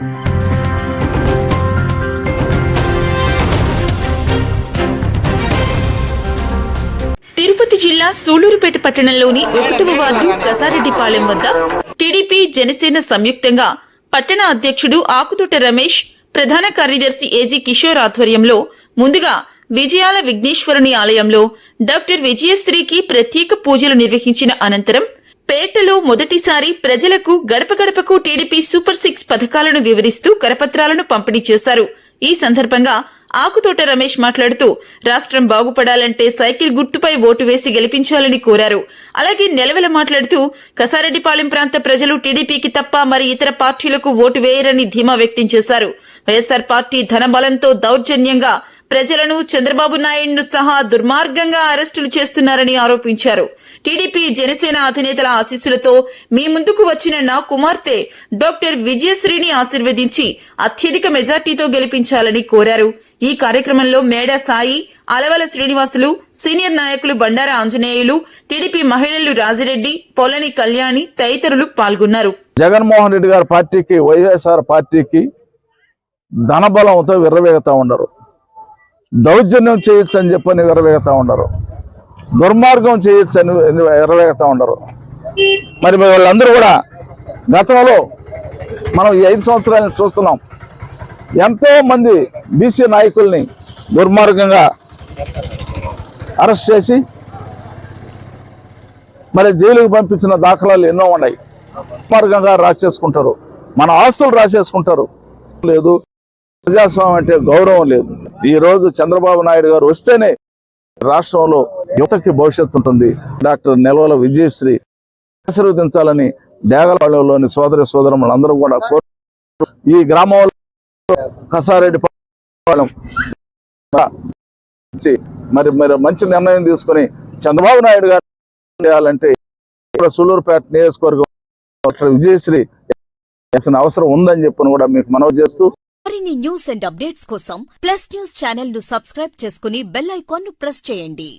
తిరుపతి జిల్లా సూళూరుపేట పట్టణంలోని ఒకటవ వార్డు కసారెడ్డిపాలెం వద్ద టీడీపీ జనసేన సంయుక్తంగా పట్టణ అధ్యక్షుడు ఆకుతోట రమేష్ ప్రధాన కార్యదర్శి ఏజీ కిషోర్ ఆధ్వర్యంలో ముందుగా విజయాల విఘ్నేశ్వరుని ఆలయంలో డాక్టర్ విజయశ్రీకి ప్రత్యేక పూజలు నిర్వహించిన అనంతరం పేటలో మొదటిసారి ప్రజలకు గడప గడపకు టీడీపీ సూపర్ సిక్స్ పథకాలను వివరిస్తూ కరపత్రాలను పంపిణీ చేశారు. ఈ సందర్భంగా ఆకుతోట రమేష్ మాట్లాడుతూ రాష్ట్రం బాగుపడాలంటే సైకిల్ గుర్తుపై ఓటు వేసి గెలిపించాలని కోరారు. అలాగే నెలవెల మాట్లాడుతూ కసారెడ్డిపాలెం ప్రాంత ప్రజలు టీడీపీకి తప్ప మరి ఇతర పార్టీలకు ఓటు వేయరని ధీమా వ్యక్తం చేశారు. వైఎస్సార్ పార్టీ ధనబలంతో దౌర్జన్యంగా ప్రజలను చంద్రబాబు నాయుడును సహా దుర్మార్గంగా అరెస్టులు చేస్తున్నారని ఆరోపించారు. టీడీపీ జనసేన అధినేతల ఆశీస్సులతో మీ ముందుకు వచ్చిన నా కుమార్తె డాక్టర్ విజయశ్రీని ఆశీర్వదించి అత్యధిక మెజార్టీతో గెలిపించాలని కోరారు. ఈ కార్యక్రమంలో మేడ సాయి అలవల శ్రీనివాసులు సీనియర్ నాయకులు బండారా ఆంజనేయులు టీడీపీ మహిళలు రాజిరెడ్డి పొలని కళ్యాణి తదితరులు పాల్గొన్నారు. జగన్మోహన్ రెడ్డి గారి పార్టీకి వైఎస్ఆర్ పార్టీకి ధనబలంతో విర్రవేగుతా ఉండరు. దౌర్జన్యం చేయొచ్చు అని చెప్పని విర్రవేగుతా ఉండరు. దుర్మార్గం చేయొచ్చు అని విర్రవేగుతా ఉండరు. మరి వాళ్ళందరూ కూడా గతంలో మనం ఈ ఐదు సంవత్సరాలను చూస్తున్నాం. ఎంతో మంది బీసీ నాయకుల్ని దుర్మార్గంగా అరెస్ట్ చేసి మరి జైలుకు పంపించిన దాఖలాలు ఎన్నో ఉన్నాయి. దుర్మార్గంగా రాసేసుకుంటారు. మన ఆస్తులు రాసేసుకుంటారు. లేదు. ప్రజాస్వామ్యం అంటే గౌరవం లేదు. ఈ రోజు చంద్రబాబు నాయుడు గారు వస్తేనే రాష్ట్రంలో యువతకి భవిష్యత్తు ఉంటుంది. డాక్టర్ నెలవల విజయశ్రీ ఆశీర్వదించాలని డేగలపాలెంలోని సోదరి సోదరులందరూ కూడా కోరు ఈ గ్రామంలో కసారెడ్డి మరి మరి మంచి నిర్ణయం తీసుకొని చంద్రబాబు నాయుడు గారు చేయాలంటే ఇక్కడ సూలూరుపేట నియోజకవర్గం డాక్టర్ విజయశ్రీ చేసిన అవసరం ఉందని చెప్పని కూడా మీకు మనవి చేస్తూ మరిన్ని న్యూస్ అండ్ అప్డేట్స్ కోసం ప్లస్ న్యూస్ ఛానల్ను సబ్స్క్రైబ్ చేసుకుని బెల్ ఐకాన్ను ప్రెస్ చేయండి.